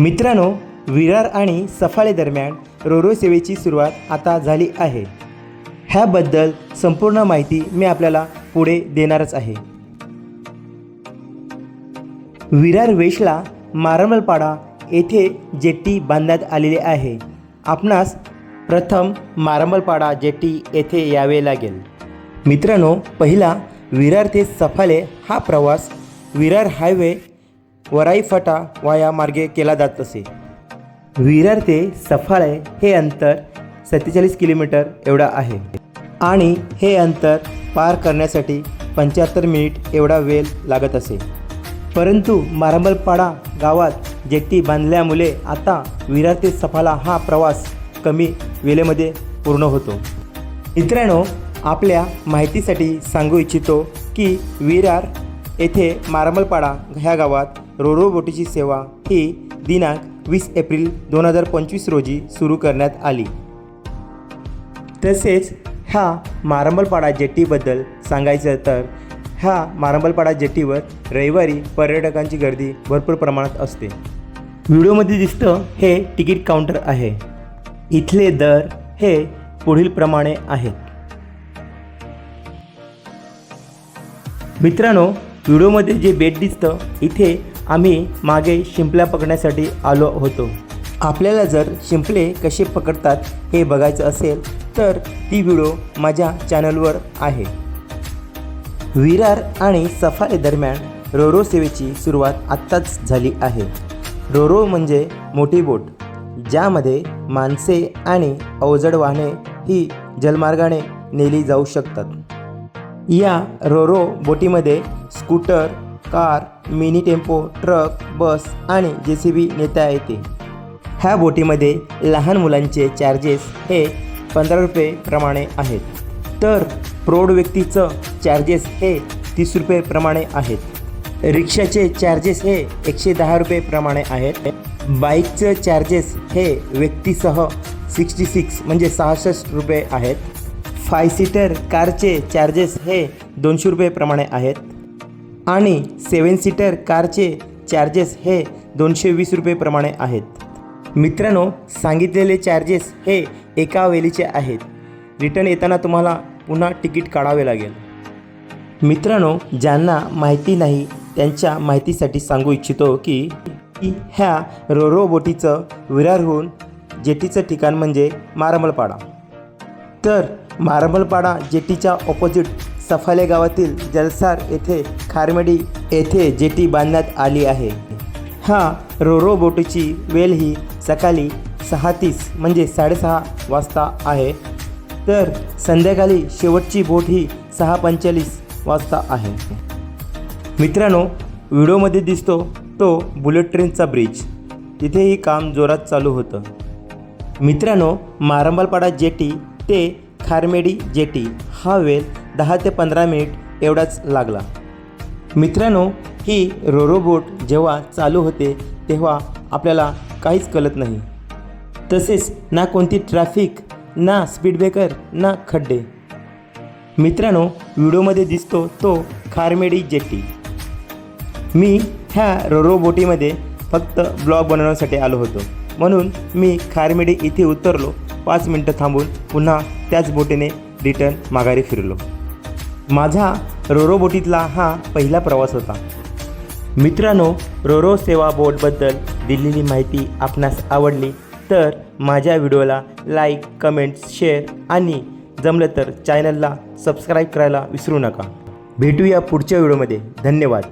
मित्रांनो विरार आणि सफाळे दरम्यान रोरो सेवेची सुरुवात आता झाली आहे. ह्याबद्दल संपूर्ण माहिती मी आपल्याला पुढे देणारच आहे. विरार वेशला मारमलपाडा येथे जेट्टी बांधण्यात आलेली आहे. आपणास प्रथम मारमलपाडा जेट्टी येथे यावे लागेल. मित्रांनो पहिला विरार ते सफाले हा प्रवास विरार हायवे वराई फाटा वाया मार्गे केला जात असे. विरार ते सफाळे हे अंतर सत्तेचाळीस किलोमीटर एवढा आहे. आणि हे अंतर पार करण्यासाठी पंच्याहत्तर मिनिट एवढा वेळ लागत असे. परंतु मारंबलपाडा गावात जेट्टी बांधल्यामुळे आता विरार ते सफाला हा प्रवास कमी वेळेमध्ये पूर्ण होतो. मित्रांनो आपल्या माहितीसाठी सांगू इच्छितो की विरार येथे मारमलपाडा ह्या गावात रोरो बोटीची सेवा ही दिनांक वीस एप्रिल दोन हजार पंचवीस रोजी सुरू करण्यात आली. तसेच ह्या मारंबलपाडा जेट्टीबद्दल सांगायचं तर ह्या मारंबलपाडा जेट्टीवर रविवारी पर्यटकांची गर्दी भरपूर प्रमाणात असते. व्हिडिओमध्ये दिसतं हे तिकीट काउंटर आहे. इथले दर हे पुढीलप्रमाणे आहेत. मित्रांनो व्हिडिओमध्ये जे बेट दिसतं इथे आम्ही मागे शिंपल्या पकडण्यासाठी आलो होतो. आपल्याला जर शिंपले कसे पकडतात हे बघायचं असेल तर ती व्हिडिओ माझ्या चॅनलवर आहे. विरार आणि सफारी दरम्यान रोरो सेवेची सुरुवात आत्ताच झाली आहे. रोरो म्हणजे मोठी बोट ज्यामध्ये माणसे आणि अवजड वाहने ही जलमार्गाने नेली जाऊ शकतात. या Ro-Ro बोटीमध्ये scooter car mini tempo truck bus आणि जे सी बी नेता येते. ह्या बोटीमध्ये लहान मुलांचे चार्जेस हे पंधरा रुपये प्रमाणे आहेत. तर प्रौढ व्यक्तीचं चार्जेस हे तीस रुपये प्रमाणे आहेत. रिक्षाचे चार्जेस हे एकशे दहा रुपये प्रमाणे आहेत. बाईकचं चार्जेस हे व्यक्तीसह सिक्स्टी सिक्स म्हणजे सहासष्ट रुपये आहेत. फाय सीटर कारचे चार्जेस हे दोनशे रुपये प्रमाणे आहेत. आणि सेवन सीटर कारचे चार्जेस हे दोनशे वीस रुपयेप्रमाणे आहेत. मित्रांनो सांगितलेले चार्जेस हे एका वेळीचे आहेत. रिटर्न येताना तुम्हाला पुन्हा तिकीट काढावे लागेल. मित्रांनो ज्यांना माहिती नाही त्यांच्या माहितीसाठी सांगू इच्छितो की की ह्या रोरो बोटीचं विरारहून जेटीचं ठिकाण म्हणजे मारमलपाडा. तर मारमलपाडा जेटीच्या ऑपोजिट सफाले गावातील जलसार येथे खारमेडी येथे जेटी बांधण्यात आली आहे. हा रोरो बोटीची वेल ही सकाळी सहा तीस म्हणजे साडेसहा वाजता आहे. तर संध्याकाळी शेवटची बोट ही सहा पंचेचाळीस वाजता आहे. मित्रांनो व्हिडिओमध्ये दिसतो तो बुलेट ट्रेनचा ब्रिज. तिथेही काम जोरात चालू होतं. मित्रांनो मारंबालपाडा जेटी ते खारमेडी जेटी हा वेल दहा ते पंधरा मिनिट एवढाच लागला. मित्रांनो ही रोरो बोट जेव्हा चालू होते तेव्हा आपल्याला काहीच कळत नाही. तसेच ना कोणती ट्रॅफिक ना स्पीड ब्रेकर ना खड्डे. मित्रांनो व्हिडिओमध्ये दिसतो तो खारमेडी जेट्टी. मी ह्या रोरो बोटीमध्ये फक्त ब्लॉग बनवण्यासाठी आलो होतो. म्हणून मी खारमेडी इथे उतरलो. पाच मिनटं थांबून पुन्हा त्याच बोटीने रिटर्न माघारी फिरलो. माझा रोरोबोटीतला हा पहिला प्रवास होता. मित्रांनो रोरो सेवा बोटबद्दल दिलेली माहिती आपणास आवडली तर माझ्या व्हिडिओला लाईक कमेंट्स शेअर आणि जमलं तर चॅनलला सबस्क्राईब करायला विसरू नका. भेटूया पुढच्या व्हिडिओमध्ये. धन्यवाद.